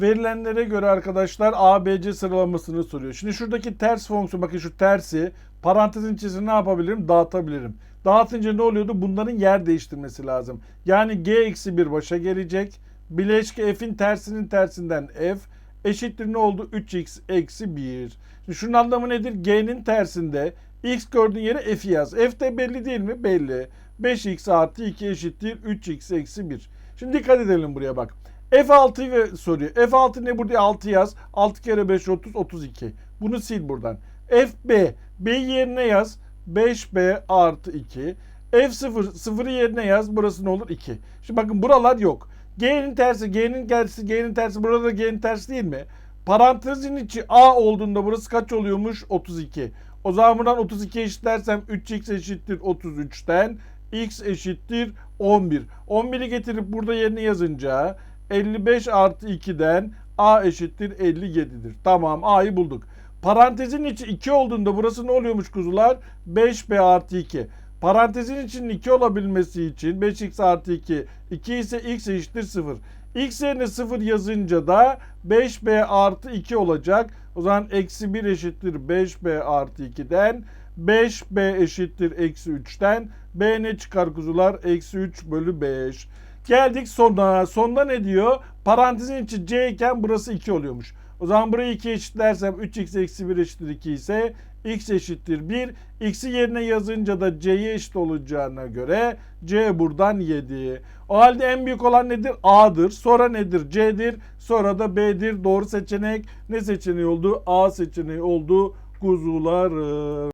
verilenlere göre arkadaşlar A, B, C sıralamasını soruyor. Şimdi şuradaki ters fonksiyon bakın şu tersi parantezin içerisine ne yapabilirim? Dağıtabilirim. Dağıtınca ne oluyordu? Bunların yer değiştirmesi lazım. Yani G eksi 1 başa gelecek. Bileşke F'in tersinin tersinden F eşittir ne oldu? 3x eksi 1. Şimdi şunun anlamı nedir? G'nin tersinde x gördüğün yere F'i yaz. F de belli değil mi? Belli. 5x artı 2 eşittir 3x eksi 1. Şimdi dikkat edelim buraya bak. F6'yı ve soruyor. F6 ne burada 6 yaz. 6 kere 5 30 32. Bunu sil buradan. FB B'yi yerine yaz. 5B artı 2. F0 0'ı yerine yaz. Burası ne olur? 2. Şimdi bakın buralar yok. G'nin tersi, G'nin tersi, G'nin tersi. Burada da G'nin tersi değil mi? Parantezin içi A olduğunda burası kaç oluyormuş? 32. O zaman buradan 32 eşitlersem 3x eşittir 33'ten x eşittir 11. 11'i getirip burada yerine yazınca 55 artı 2'den a eşittir 57'dir. Tamam a'yı bulduk. Parantezin içi 2 olduğunda burası ne oluyormuş kuzular? 5b artı 2. Parantezin içinin 2 olabilmesi için 5x artı 2. 2 ise x eşittir 0. x yerine 0 yazınca da 5b artı 2 olacak. O zaman eksi 1 eşittir 5b artı 2'den 5b eşittir eksi 3'ten b ne çıkar kuzular? Eksi 3 bölü 5. Geldik sonuna. Sonda ne diyor? Parantezin içi c iken burası 2 oluyormuş. O zaman burayı 2 eşitlersem 3x eksi 1 eşittir 2 ise x eşittir 1. X'i yerine yazınca da c'ye eşit olacağına göre c buradan 7. O halde en büyük olan nedir? A'dır. Sonra nedir? C'dir. Sonra da B'dir. Doğru seçenek ne seçeneği oldu? A seçeneği oldu. Kuzularım.